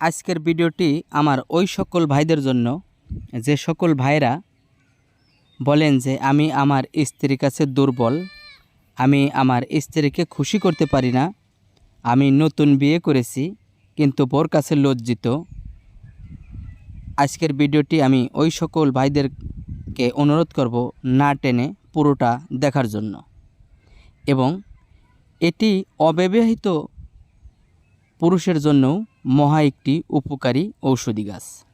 আজকের ভিডিওটি আমার ওই সকল ভাইদের জন্য। যে সকল ভাইরা বলেন যে, আমি আমার স্ত্রীর কাছে দুর্বল, আমি আমার স্ত্রীকে খুশি করতে পারি না, আমি নতুন বিয়ে করেছি, কিন্তু বোর কাছে লজ্জিত। আজকের ভিডিওটি আমি ওই সকল ভাইদেরকে অনুরোধ করব না টেনে পুরোটা দেখার জন্য। এবং এটি অব্যবহৃত পুরুষের জন্যও মহা একটি উপকারী ঔষধি গাছ।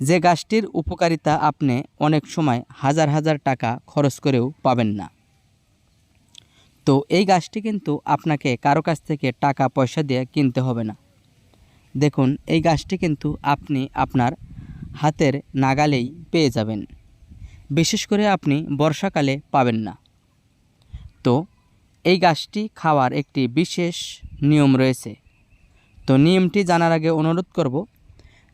যে গাছটির উপকারিতা আপনি অনেক সময় হাজার হাজার টাকা খরচ করেও পাবেন না। তো এই গাছটি কিন্তু আপনাকে কারও কাছ থেকে টাকা পয়সা দিয়ে কিনতে হবে না। দেখুন, এই গাছটি কিন্তু আপনি আপনার হাতের নাগালেই পেয়ে যাবেন। বিশেষ করে আপনি বর্ষাকালে পাবেন না। তো এই গাছটি খাওয়ার একটি বিশেষ নিয়ম রয়েছে। তো নিয়মটি জানার আগে অনুরোধ করব,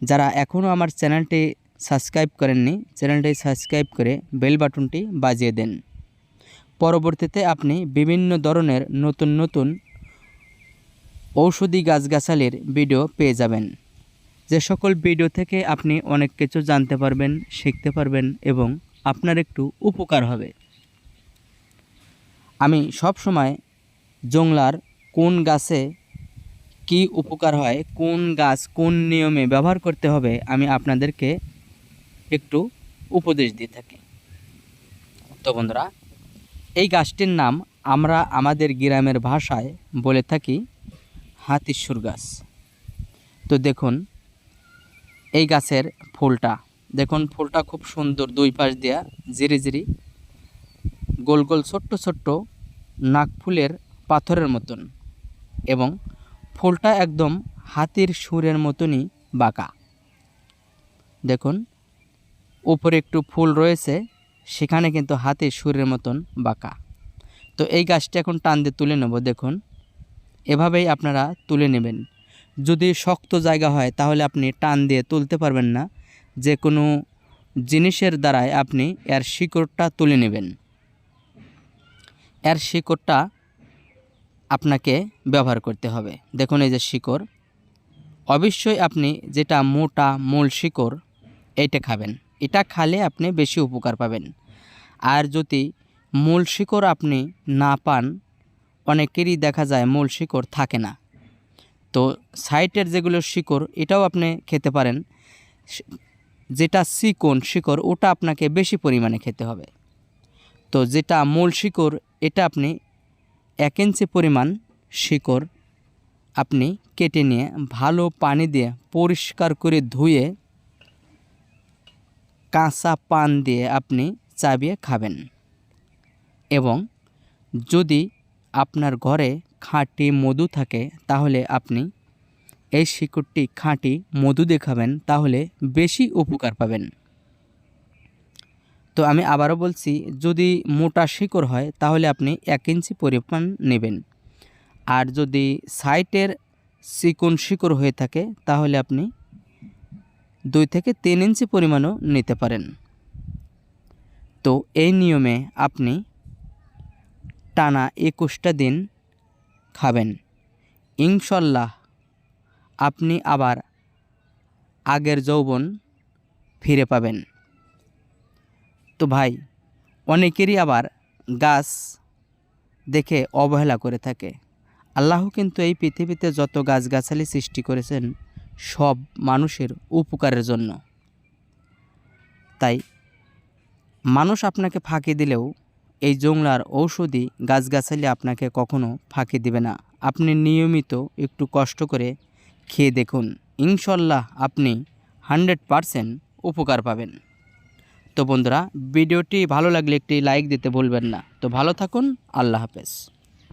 যারা এখনও আমার চ্যানেলটি সাবস্ক্রাইব করেননি, চ্যানেলটি সাবস্ক্রাইব করে বেল বাটনটি বাজিয়ে দেন। পরবর্তীতে আপনি বিভিন্ন ধরনের নতুন নতুন ঔষধি গাছগাছালির ভিডিও পেয়ে যাবেন। যে সকল ভিডিও থেকে আপনি অনেক কিছু জানতে পারবেন, শিখতে পারবেন এবং আপনার একটু উপকার হবে। আমি সব সময় জংলার কোন গাছে কি উপকার হয়, কোন গাছ কোন নিয়মে ব্যবহার করতে হবে, আমি আপনাদেরকে একটু উপদেশ দিয়ে থাকি। তো বন্ধুরা, এই গাছটির নাম আমরা আমাদের গ্রামের ভাষায় বলে থাকি হাতিসুর গাছ। তো দেখুন, এই গাছের ফুলটা, দেখুন ফুলটা খুব সুন্দর দুই পাশ দিয়া জিরি জিরি গোল গোল ছোট্ট ছোট্ট নাক ফুলের পাথরের মতন এবং ফুলটা একদম হাতির সুরের মতনই বাঁকা। দেখুন, উপরে একটু ফুল রয়েছে, সেখানে কিন্তু হাতির সুরের মতন বাঁকা। তো এই গাছটি এখন টান দিয়ে তুলে নেব, দেখুন। এভাবেই আপনারা তুলে নেবেন। যদি শক্ত জায়গা হয়, তাহলে আপনি টান দিয়ে তুলতে পারবেন না। যে কোনো জিনিসের দ্বারাই আপনি এর শিকড়টা তুলে নেবেন। এর শিকড়টা আপনাকে ব্যবহার করতে হবে। দেখুন এই যে শিকড়। অবশ্যই আপনি যেটা মোটা মূল শিকড় এটা খাবেন। এটা খালে আপনি বেশি উপকার পাবেন। আর যদি মূল শিকড় আপনি না পান, অনেকেরই দেখা যায় মূল শিকড় থাকে না। তো সাইটের যেগুলো শিকড়, এটাও আপনি খেতে পারেন। যেটা চিকন শিকড়, ওটা আপনাকে বেশি পরিমাণে খেতে হবে। তো যেটা মূল শিকড়, এটা আপনি এক ইঞ্চি পরিমাণ শিকড় আপনি কেটে নিয়ে ভালো পানি দিয়ে পরিষ্কার করে ধুয়ে কাঁচা পান দিয়ে আপনি চাবিয়ে খাবেন। এবং যদি আপনার ঘরে খাঁটি মধু থাকে, তাহলে আপনি এই শিকড়টি খাঁটি মধু দিয়ে খাবেন, তাহলে বেশি উপকার পাবেন। তো আমি আবারও বলছি, যদি মোটা শিকড় হয়, তাহলে আপনি এক ইঞ্চি পরিমাণ নেবেন। আর যদি সাইটের চিকন শিকড় হয়ে থাকে, তাহলে আপনি দুই থেকে তিন ইঞ্চি পরিমাণও নিতে পারেন। তো এই নিয়মে আপনি টানা একুশটা দিন খাবেন। ইনশাল্লাহ আপনি আবার আগের যৌবন ফিরে পাবেন। তো ভাই, অনেকেরই আবার গাছ দেখে অবহেলা করে থাকে। আল্লাহ কিন্তু এই পৃথিবীতে যত গাছগাছালি সৃষ্টি করেছেন, সব মানুষের উপকারের জন্য। তাই মানুষ আপনাকে ফাঁকি দিলেও এই জংলার ঔষধি গাছগাছালি আপনাকে কখনো ফাঁকি দিবে না। আপনি নিয়মিত একটু কষ্ট করে খেয়ে দেখুন। ইনশাল্লাহ আপনি হান্ড্রেড পারসেন্ট উপকার পাবেন। তো বন্ধুরা, ভিডিওটি ভালো লাগলে একটি লাইক দিতে ভুলবেন না। তো ভালো থাকুন, আল্লাহ হাফেজ।